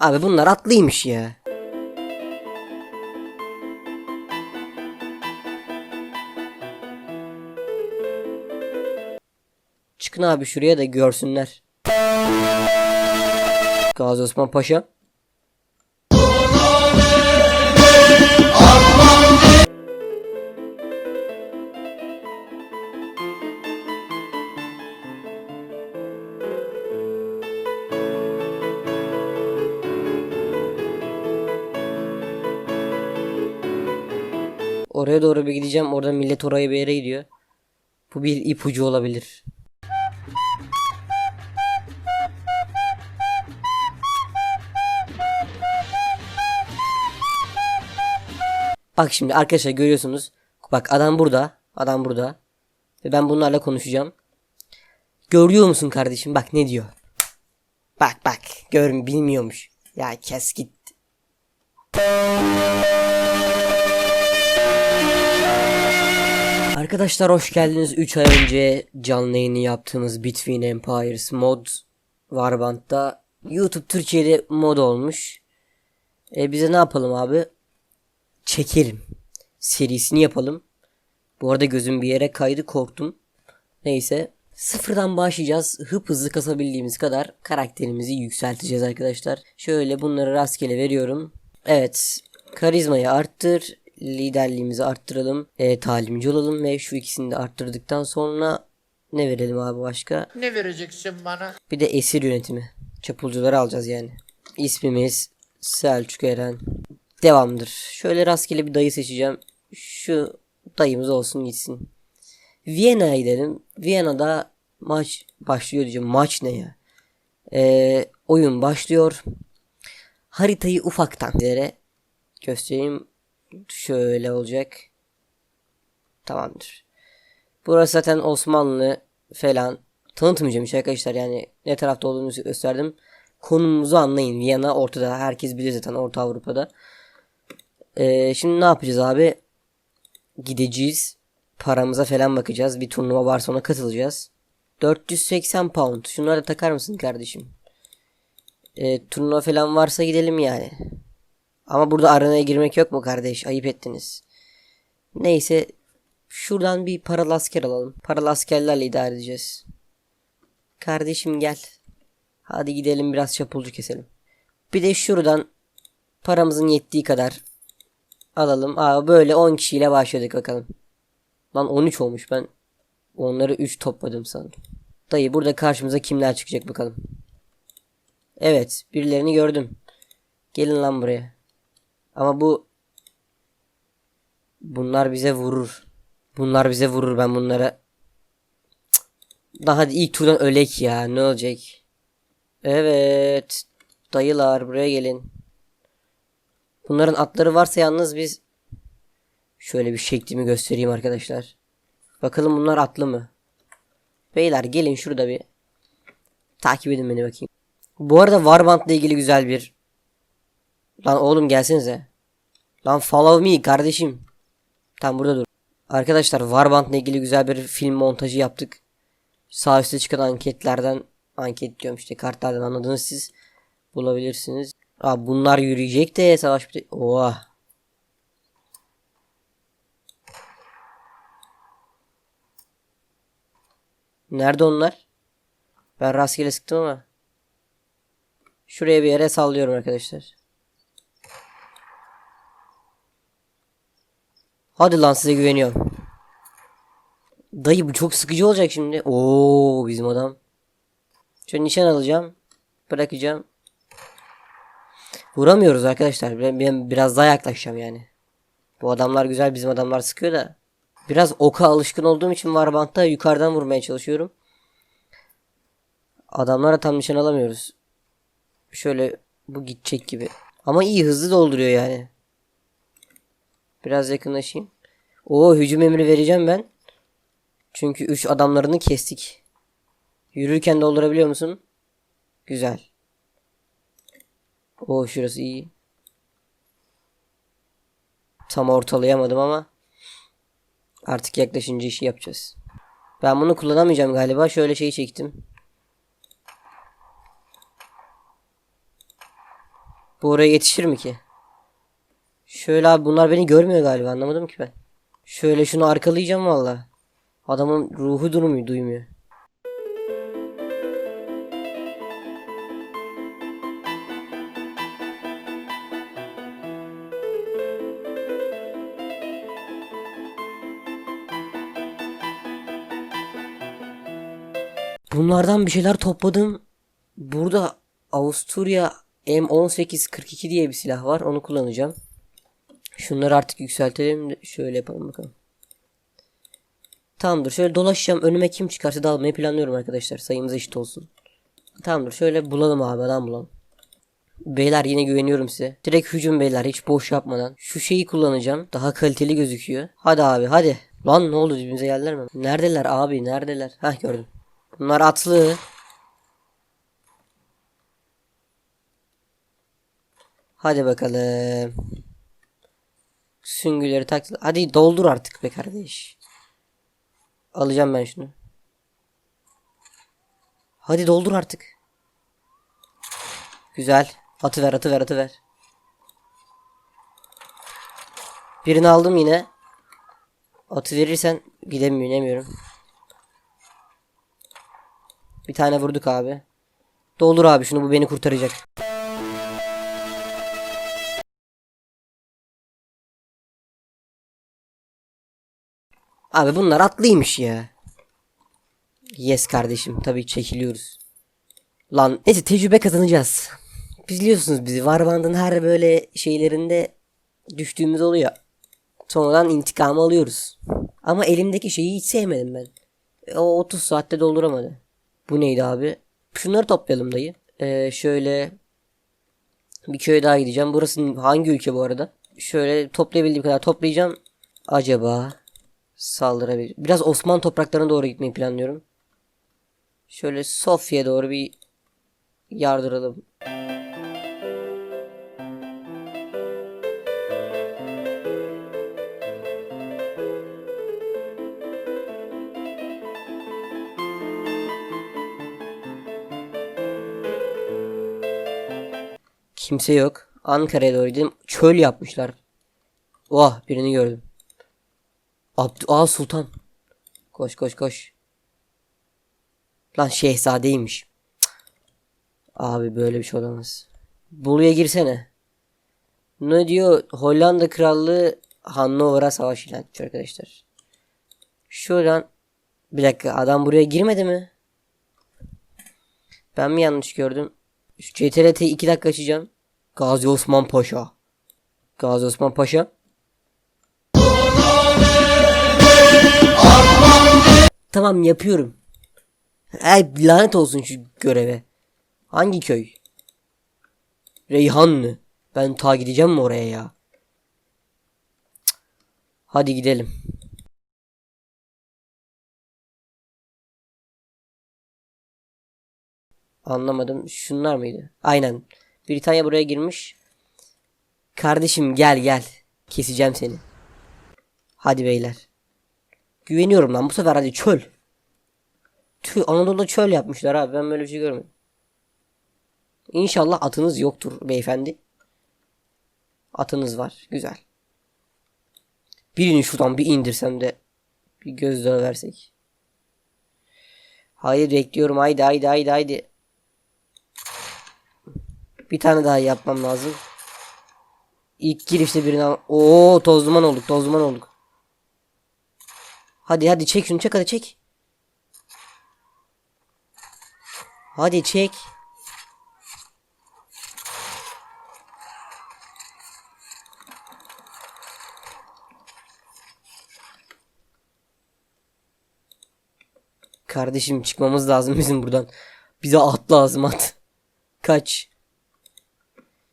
Abi bunlar atlıymış ya. Çıkın abi şuraya da görsünler. Gazi Osman Paşa. Oraya doğru bir gideceğim. Orada millet oraya bir yere gidiyor. Bu bir ipucu olabilir. Bak şimdi arkadaşlar görüyorsunuz. Bak adam burada. Adam burada. Ve ben bunlarla konuşacağım. Görüyor musun kardeşim? Bak ne diyor. Bak bak. Gör bilmiyormuş. Ya kes git. Arkadaşlar hoş geldiniz. 3 ay önce canlı yayını yaptığımız Between Empires mod Warband'da YouTube Türkiye'de mod olmuş. E bize ne yapalım abi? Çekelim. Serisini yapalım. Bu arada gözüm bir yere kaydı korktum. Neyse. Sıfırdan başlayacağız. Hıp hızlı kasabildiğimiz kadar karakterimizi yükselteceğiz arkadaşlar. Şöyle bunları rastgele veriyorum. Evet. Karizmayı arttır. Liderliğimizi arttıralım. E, talimci olalım ve şu ikisini de arttırdıktan sonra ne verelim abi başka? Ne vereceksin bana? Bir de esir yönetimi. Çapulcuları alacağız yani. İsmimiz Selçuk Eren. Devamdır. Şöyle rastgele bir dayı seçeceğim. Şu dayımız olsun gitsin. Viyana'ya gidelim. Viyana'da maç başlıyor diyeceğim. Maç ne ya? Ee, oyun başlıyor. Haritayı ufaktan sizlere göstereyim. Şöyle olacak. Tamamdır. Burası zaten Osmanlı falan. Tanıtmayacağım hiç arkadaşlar yani ne tarafta olduğumuzu gösterdim. Konumuzu anlayın. Viyana ortada. Herkes bilir zaten Orta Avrupa'da. Ee, şimdi ne yapacağız abi? Gideceğiz. Paramıza falan bakacağız. Bir turnuva varsa ona katılacağız. 480 pound. Şunları da takar mısın kardeşim? Ee, turnuva falan varsa gidelim yani. Ama burada arenaya girmek yok mu kardeş? Ayıp ettiniz. Neyse. Şuradan bir paralı asker alalım. Paralı askerlerle idare edeceğiz. Kardeşim gel. Hadi gidelim biraz çapulcu keselim. Bir de şuradan paramızın yettiği kadar alalım. Aa böyle 10 kişiyle başladık bakalım. Lan 13 olmuş ben. Onları 3 topladım sandım. Dayı burada karşımıza kimler çıkacak bakalım. Evet birilerini gördüm. Gelin lan buraya. Ama bu bunlar bize vurur. Bunlar bize vurur ben bunlara. Daha ilk turdan ölek ya ne olacak? Evet. Dayılar buraya gelin. Bunların atları varsa yalnız biz şöyle bir şeklimi göstereyim arkadaşlar. Bakalım bunlar atlı mı? Beyler gelin şurada bir takip edin beni bakayım. Bu arada Warband'la ilgili güzel bir Lan oğlum gelsenize. Lan follow me kardeşim. Tam burada dur. Arkadaşlar Warband'la ilgili güzel bir film montajı yaptık. Sağ üstte çıkan anketlerden anket diyorum işte kartlardan anladınız siz bulabilirsiniz. Aa, bunlar yürüyecek de savaş bir Oha. Nerede onlar? Ben rastgele sıktım ama. Şuraya bir yere sallıyorum arkadaşlar. Hadi lan size güveniyorum. Dayı bu çok sıkıcı olacak şimdi. Oo bizim adam. Şöyle nişan alacağım. Bırakacağım. Vuramıyoruz arkadaşlar. Ben, ben biraz daha yaklaşacağım yani. Bu adamlar güzel bizim adamlar sıkıyor da. Biraz oka alışkın olduğum için Warband'da yukarıdan vurmaya çalışıyorum. Adamlara tam nişan alamıyoruz. Şöyle bu gidecek gibi. Ama iyi hızlı dolduruyor yani. Biraz yakınlaşayım. Oo hücum emri vereceğim ben. Çünkü 3 adamlarını kestik. Yürürken doldurabiliyor musun? Güzel. Oo şurası iyi. Tam ortalayamadım ama artık yaklaşınca işi yapacağız. Ben bunu kullanamayacağım galiba. Şöyle şeyi çektim. Bu oraya yetişir mi ki? Şöyle abi bunlar beni görmüyor galiba anlamadım ki ben. Şöyle şunu arkalayacağım valla. Adamın ruhu durmuyor duymuyor. Bunlardan bir şeyler topladım. Burada Avusturya M1842 diye bir silah var. Onu kullanacağım. Şunları artık yükseltelim. Şöyle yapalım bakalım. Tamamdır. Şöyle dolaşacağım. Önüme kim çıkarsa dalmayı planlıyorum arkadaşlar. Sayımız eşit olsun. Tamamdır. Şöyle bulalım abi. Adam bulalım. Beyler yine güveniyorum size. Direkt hücum beyler. Hiç boş yapmadan. Şu şeyi kullanacağım. Daha kaliteli gözüküyor. Hadi abi hadi. Lan ne oldu dibimize geldiler mi? Neredeler abi neredeler? Hah gördüm. Bunlar atlı. Hadi bakalım. Süngüleri tak. Hadi doldur artık be kardeş. Alacağım ben şunu. Hadi doldur artık. Güzel. Atı ver, atı ver, atı ver. Birini aldım yine. Atı verirsen gidemiyorum, inemiyorum. Bir tane vurduk abi. Doldur abi şunu bu beni kurtaracak. Abi bunlar atlıymış ya. Yes kardeşim tabii çekiliyoruz. Lan neyse tecrübe kazanacağız. Biliyorsunuz bizi Warband'ın her böyle şeylerinde düştüğümüz oluyor. Sonradan intikamı alıyoruz. Ama elimdeki şeyi hiç sevmedim ben. E, O 30 saatte dolduramadı. Bu neydi abi? Şunları toplayalım dayı. Ee, şöyle bir köye daha gideceğim. Burası hangi ülke bu arada? Şöyle toplayabildiğim kadar toplayacağım. Acaba saldırabilir. Biraz Osmanlı topraklarına doğru gitmeyi planlıyorum. Şöyle Sofya'ya doğru bir yardıralım. Kimse yok. Ankara'ya doğru gidelim. Çöl yapmışlar. Vah birini gördüm. Abdü Aa Sultan. Koş koş koş. Lan şehzadeymiş. Cık. Abi böyle bir şey olamaz. Bolu'ya girsene. Ne diyor? Hollanda Krallığı Hannover'a savaş ilan etmiş arkadaşlar. Şuradan bir dakika adam buraya girmedi mi? Ben mi yanlış gördüm? CTRT'yi 2 dakika açacağım. Gazi Osman Paşa. Gazi Osman Paşa. Tamam yapıyorum. Ay lanet olsun şu göreve. Hangi köy? Reyhanlı. Ben ta gideceğim mi oraya ya? Cık. Hadi gidelim. Anlamadım. Şunlar mıydı? Aynen. Britanya buraya girmiş. Kardeşim gel gel. Keseceğim seni. Hadi beyler. Güveniyorum lan bu sefer hadi çöl. Tüh Anadolu'da çöl yapmışlar abi ben böyle bir şey görmedim. İnşallah atınız yoktur beyefendi. Atınız var güzel. Birini şuradan bir indirsem de bir gözdağı versek. Haydi bekliyorum haydi haydi haydi haydi. Bir tane daha yapmam lazım. İlk girişte birini al. Oo toz duman olduk toz duman olduk. Hadi hadi çek şunu çek hadi çek. Hadi çek. Kardeşim çıkmamız lazım bizim buradan. Bize at lazım at. Kaç.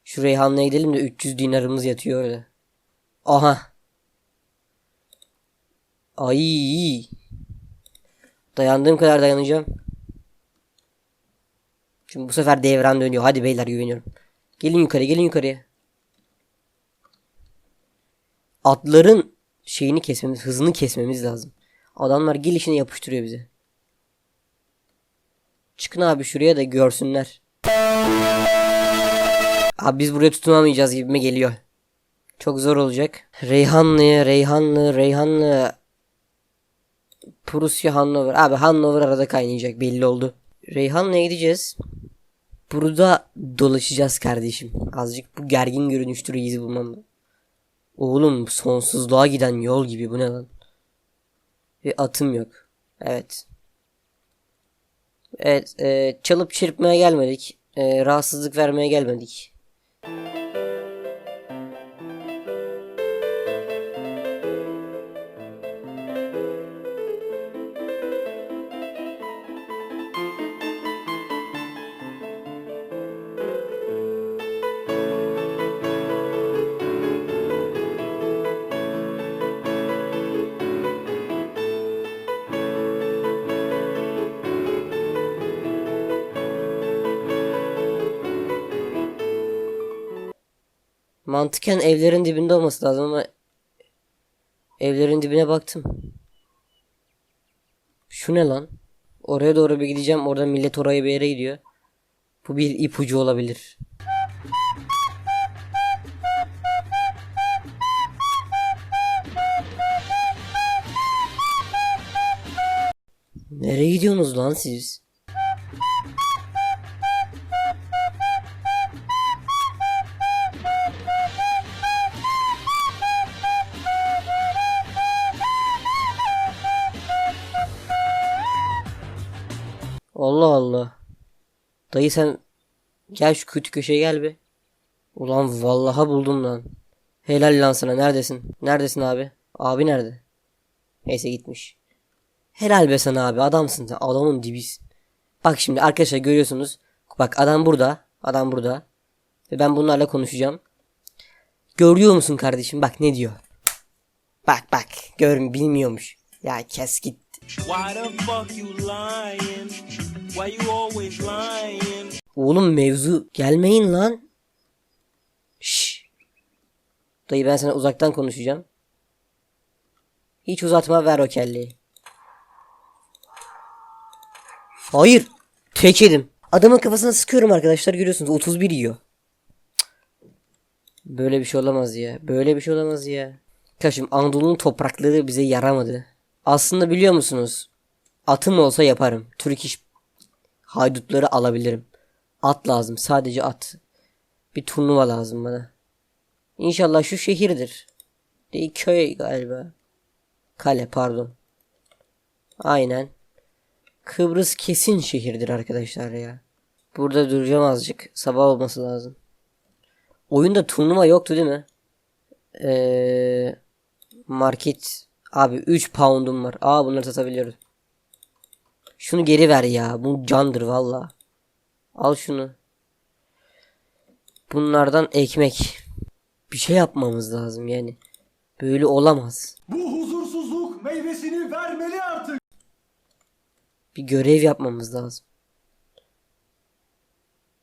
Şu Reyhan'la gidelim de 300 dinarımız yatıyor öyle. Aha. Ay. Dayandığım kadar dayanacağım. Şimdi bu sefer devran dönüyor. Hadi beyler güveniyorum. Gelin yukarı gelin yukarıya. Atların şeyini kesmemiz, hızını kesmemiz lazım. Adamlar gelişine yapıştırıyor bizi. Çıkın abi şuraya da görsünler. Abi biz buraya tutunamayacağız gibime geliyor. Çok zor olacak. Reyhanlı, Reyhanlı, Reyhanlı. Prusya Hannover. Abi Hannover arada kaynayacak belli oldu. Reyhanlı'ya gideceğiz. Burada dolaşacağız kardeşim. Azıcık bu gergin görünüştür izi bulmam. Oğlum sonsuzluğa giden yol gibi bu ne lan? Ve atım yok. Evet. Evet e, çalıp çırpmaya gelmedik. E, rahatsızlık vermeye gelmedik. Mantıken evlerin dibinde olması lazım ama evlerin dibine baktım. Şu ne lan? Oraya doğru bir gideceğim. Orada millet oraya bir yere gidiyor. Bu bir ipucu olabilir. Nereye gidiyorsunuz lan siz? Allah Allah. Dayı sen gel şu kötü köşeye gel bir. Ulan vallaha buldum lan. Helal lan sana neredesin? Neredesin abi? Abi nerede? Neyse gitmiş. Helal be sana abi adamsın sen adamın dibisin. Bak şimdi arkadaşlar görüyorsunuz. Bak adam burada. Adam burada. Ve ben bunlarla konuşacağım. Görüyor musun kardeşim? Bak ne diyor. Bak bak. Gör bilmiyormuş. Ya kes git. Oğlum mevzu gelmeyin lan. Şş. Dayı ben sana uzaktan konuşacağım. Hiç uzatma ver o kelleyi. Hayır. Tek yedim. Adamın kafasına sıkıyorum arkadaşlar görüyorsunuz 31 yiyor. Böyle bir şey olamaz ya. Böyle bir şey olamaz ya. Kaşım Anadolu'nun toprakları bize yaramadı. Aslında biliyor musunuz? Atım olsa yaparım. Türk iş haydutları alabilirim. At lazım. Sadece at. Bir turnuva lazım bana. İnşallah şu şehirdir. Değil köy galiba. Kale pardon. Aynen. Kıbrıs kesin şehirdir arkadaşlar ya. Burada duracağım azıcık. Sabah olması lazım. Oyunda turnuva yoktu değil mi? Ee, market. Abi 3 pound'um var. Aa bunları satabiliyoruz. Şunu geri ver ya. Bu candır valla. Al şunu. Bunlardan ekmek. Bir şey yapmamız lazım yani. Böyle olamaz. Bu huzursuzluk meyvesini vermeli artık. Bir görev yapmamız lazım.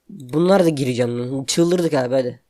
Bunlar da gireceğim. Çıldırdık abi hadi.